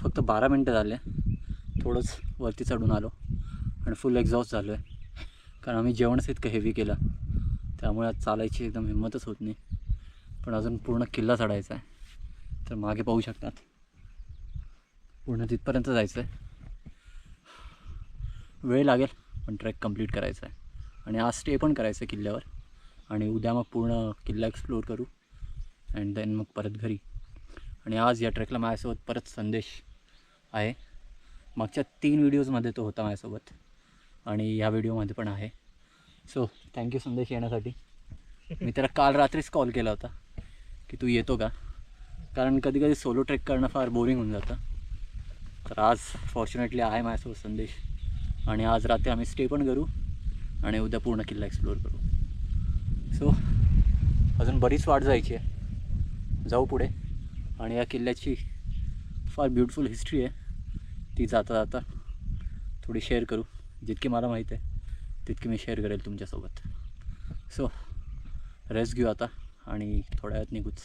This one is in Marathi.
फक्त बारा मिनटं झाले. थोडंच वरती चढून आलो आणि फुल एक्झॉस्ट झालो आहे कारण आम्ही जेवणच इतकं हेवी केलं. त्यामुळे आज चालायची एकदम हिंमतच होत नाही. पण अजून पूर्ण किल्ला चढायचा आहे. तर मागे पाहू शकतात. पूर्ण तिथपर्यंत जायचं आहे वेळ लागेल पण ट्रेक कंप्लीट करायचा आहे. आणि आज स्टे पण करायचं आहे किल्ल्यावर. आणि उद्या मग पूर्ण किल्ला एक्सप्लोअर करू. अँड देन मग परत घरी. आणि आज या ट्रेकला माझ्यासोबत परत संदेश. आहे. मागच्या तीन व्हिडिओजमध्ये तो होता माझ्यासोबत. आणि या व्हिडिओमध्ये पण आहे. सो थँक्यू संदेश येण्यासाठी. मी त्याला काल रात्रीच कॉल केला होता की तू येतो का? कारण कधी कधी सोलो ट्रेक करणं फार बोरिंग होऊन जातं. तर आज फॉर्च्युनेटली आहे माझ्यासोबत संदेश. आणि आज रात्री आम्ही स्टे पण करू आणि उद्या पूर्ण किल्ला एक्सप्लोअर करू. सो अजून बरीच वाट जायची आहे. जाऊ पुढे. आणि या किल्ल्याची फार ब्युटिफुल हिस्ट्री आहे. ती जाता जाता थोडी शेअर करू. जितकी मला माहीत आहे तितकी मी शेअर करेल तुमच्यासोबत. सो रेस्ट घेऊ आता आणि थोड्या वेळात निघूच.